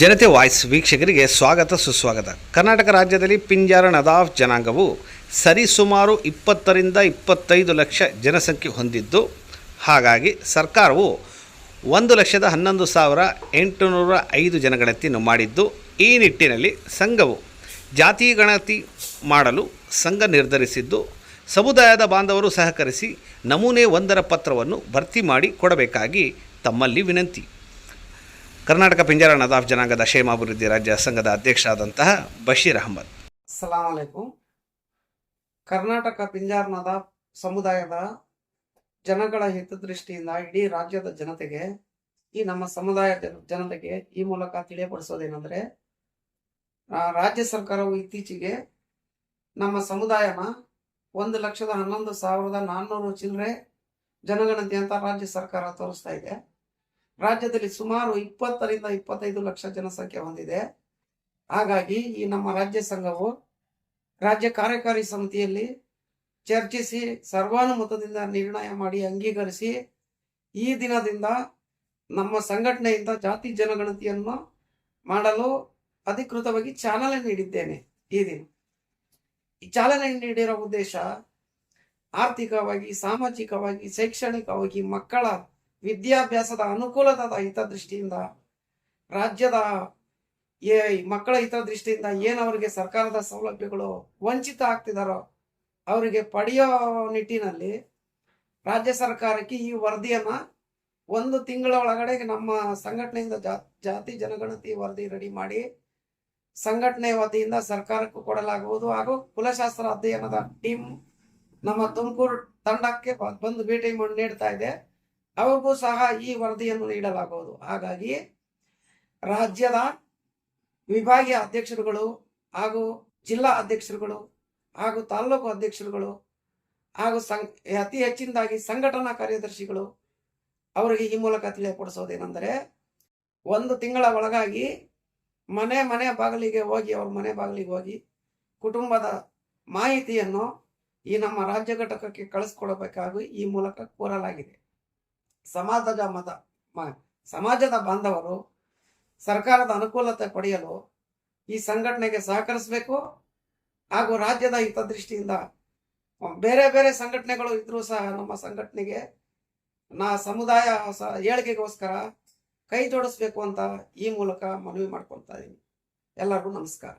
ಜನತೆ ವಾಯ್ಸ್ ವೀಕ್ಷಕರಿಗೆ ಸ್ವಾಗತ, ಸುಸ್ವಾಗತ. ಕರ್ನಾಟಕ ರಾಜ್ಯದಲ್ಲಿ ಪಿಂಜಾರ ನದಾಫ್ ಜನಾಂಗವು ಸರಿಸುಮಾರು ಇಪ್ಪತ್ತರಿಂದ ಇಪ್ಪತ್ತೈದು ಲಕ್ಷ ಜನಸಂಖ್ಯೆ ಹೊಂದಿದ್ದು, ಹಾಗಾಗಿ ಸರ್ಕಾರವು ಒಂದು ಲಕ್ಷದ ಹನ್ನೊಂದು ಸಾವಿರ ಎಂಟುನೂರ ಐದು ಜನಗಣತಿಯನ್ನು ಮಾಡಿದ್ದು, ಈ ನಿಟ್ಟಿನಲ್ಲಿ ಸಂಘವು ಜಾತಿ ಗಣತಿ ಮಾಡಲು ಸಂಘ ನಿರ್ಧರಿಸಿದ್ದು, ಸಮುದಾಯದ ಬಾಂಧವರು ಸಹಕರಿಸಿ ನಮೂನೆ ಒಂದರ ಪತ್ರವನ್ನು ಭರ್ತಿ ಮಾಡಿ ಕೊಡಬೇಕಾಗಿ ತಮ್ಮಲ್ಲಿ ವಿನಂತಿ. ಕರ್ನಾಟಕ ಪಿಂಜಾರ ನದಾಫ್ ಜನಾಂಗದ ಕ್ಷೇಮಾಭಿವೃದ್ಧಿ ರಾಜ್ಯ ಸಂಘದ ಅಧ್ಯಕ್ಷರಾದಂತಹ ಬಶೀರ್ ಅಹಮದ್. ಅಸ್ಸಲಾಂ ಕರ್ನಾಟಕ ಪಿಂಜಾರ್ ನದಾಫ್ ಸಮುದಾಯದ ಜನಗಳ ಹಿತದೃಷ್ಟಿಯಿಂದ ಇಡೀ ರಾಜ್ಯದ ಜನತೆಗೆ, ಈ ನಮ್ಮ ಸಮುದಾಯ ಜನ- ಜನತೆಗೆ ಈ ಮೂಲಕ ತಿಳಿಯಪಡಿಸೋದೇನೆಂದರೆ ರಾಜ್ಯ ಸರ್ಕಾರವು ಇತ್ತೀಚೆಗೆ ನಮ್ಮ ಸಮುದಾಯನ ಒಂದು ಲಕ್ಷದ ಹನ್ನೊಂದು ಸಾವಿರದ ನಾನ್ನೂರು ಚಿಲ್ಲರೆ ಜನಗಣತಿ ಅಂತ ರಾಜ್ಯ ಸರ್ಕಾರ ತೋರಿಸ್ತಾ ಇದೆ. ರಾಜ್ಯದಲ್ಲಿ ಸುಮಾರು ಇಪ್ಪತ್ತರಿಂದ ಇಪ್ಪತ್ತೈದು ಲಕ್ಷ ಜನಸಂಖ್ಯೆ ಹೊಂದಿದೆ. ಹಾಗಾಗಿ ಈ ನಮ್ಮ ರಾಜ್ಯ ಸಂಘವು ರಾಜ್ಯ ಕಾರ್ಯಕಾರಿ ಸಮಿತಿಯಲ್ಲಿ ಚರ್ಚಿಸಿ, ಸರ್ವಾನುಮತದಿಂದ ನಿರ್ಣಯ ಮಾಡಿ, ಅಂಗೀಕರಿಸಿ ಈ ದಿನದಿಂದ ನಮ್ಮ ಸಂಘಟನೆಯಿಂದ ಜಾತಿ ಜನಗಣತಿಯನ್ನು ಮಾಡಲು ಅಧಿಕೃತವಾಗಿ ಚಾಲನೆ ನೀಡಿದ್ದೇನೆ ಈ ದಿನ. ಈ ಚಾಲನೆ ನೀಡಿರೋ ಉದ್ದೇಶ ಆರ್ಥಿಕವಾಗಿ, ಸಾಮಾಜಿಕವಾಗಿ, ಶೈಕ್ಷಣಿಕವಾಗಿ ಮಕ್ಕಳ ವಿದ್ಯಾಭ್ಯಾಸದ ಅನುಕೂಲದ ಹಿತದೃಷ್ಟಿಯಿಂದ ರಾಜ್ಯದ ಏ ಮಕ್ಕಳ ಹಿತದೃಷ್ಟಿಯಿಂದ ಏನು ಅವರಿಗೆ ಸರ್ಕಾರದ ಸೌಲಭ್ಯಗಳು ವಂಚಿತ ಆಗ್ತಿದಾರೋ ಅವರಿಗೆ ಪಡೆಯೋ ನಿಟ್ಟಿನಲ್ಲಿ ರಾಜ್ಯ ಸರ್ಕಾರಕ್ಕೆ ಈ ವರದಿಯನ್ನು ಒಂದು ತಿಂಗಳ ಒಳಗಡೆ ನಮ್ಮ ಸಂಘಟನೆಯಿಂದ ಜಾತಿ ಜನಗಣತಿ ವರದಿ ರೆಡಿ ಮಾಡಿ ಸಂಘಟನೆ ವತಿಯಿಂದ ಸರ್ಕಾರಕ್ಕೂ ಕೊಡಲಾಗುವುದು ಹಾಗೂ ಕುಲಶಾಸ್ತ್ರ ಅಧ್ಯಯನದ ಟೀಮ್ ನಮ್ಮ ತುಮಕೂರು ತಂಡಕ್ಕೆ ಬಂದು ಭೇಟಿ ನೀಡ್ತಾ ಇದೆ. ಅವ್ರಿಗೂ ಸಹ ಈ ವರದಿಯನ್ನು ನೀಡಲಾಗುವುದು. ಹಾಗಾಗಿ ರಾಜ್ಯದ ವಿಭಾಗೀಯ ಅಧ್ಯಕ್ಷರುಗಳು ಹಾಗೂ ಜಿಲ್ಲಾ ಅಧ್ಯಕ್ಷರುಗಳು ಹಾಗೂ ತಾಲೂಕು ಅಧ್ಯಕ್ಷರುಗಳು ಹಾಗೂ ಸಂ ಅತಿ ಹೆಚ್ಚಿನದಾಗಿ ಸಂಘಟನಾ ಕಾರ್ಯದರ್ಶಿಗಳು ಅವರಿಗೆ ಈ ಮೂಲಕ ತಿಳಿಯಪಡಿಸೋದೇನೆಂದರೆ, ಒಂದು ತಿಂಗಳ ಒಳಗಾಗಿ ಮನೆ ಮನೆ ಬಾಗಿಲಿಗೆ ಹೋಗಿ, ಅವ್ರ ಮನೆ ಬಾಗಿಲಿಗೆ ಹೋಗಿ ಕುಟುಂಬದ ಮಾಹಿತಿಯನ್ನು ಈ ನಮ್ಮ ರಾಜ್ಯ ಘಟಕಕ್ಕೆ ಕಳಿಸ್ಕೊಡಬೇಕಾಗಿ ಈ ಮೂಲಕ ಕೋರಲಾಗಿದೆ. ಸಮಾಜದ ಮತ ಸಮಾಜದ ಬಾಂಧವರು ಸರ್ಕಾರದ ಅನುಕೂಲತೆ ಪಡೆಯಲು ಈ ಸಂಘಟನೆಗೆ ಸಹಕರಿಸಬೇಕು ಹಾಗೂ ರಾಜ್ಯದ ಹಿತದೃಷ್ಟಿಯಿಂದ ಬೇರೆ ಬೇರೆ ಸಂಘಟನೆಗಳು ಇದ್ರೂ ಸಹ ನಮ್ಮ ಸಂಘಟನೆಗೆ ನಾ ಸಮುದಾಯ ಏಳಿಗೆಗೋಸ್ಕರ ಕೈ ಜೋಡಿಸ್ಬೇಕು ಅಂತ ಈ ಮೂಲಕ ಮನವಿ ಮಾಡ್ಕೊಳ್ತಾ ಇದ್ದೀನಿ. ಎಲ್ಲರಿಗೂ ನಮಸ್ಕಾರ.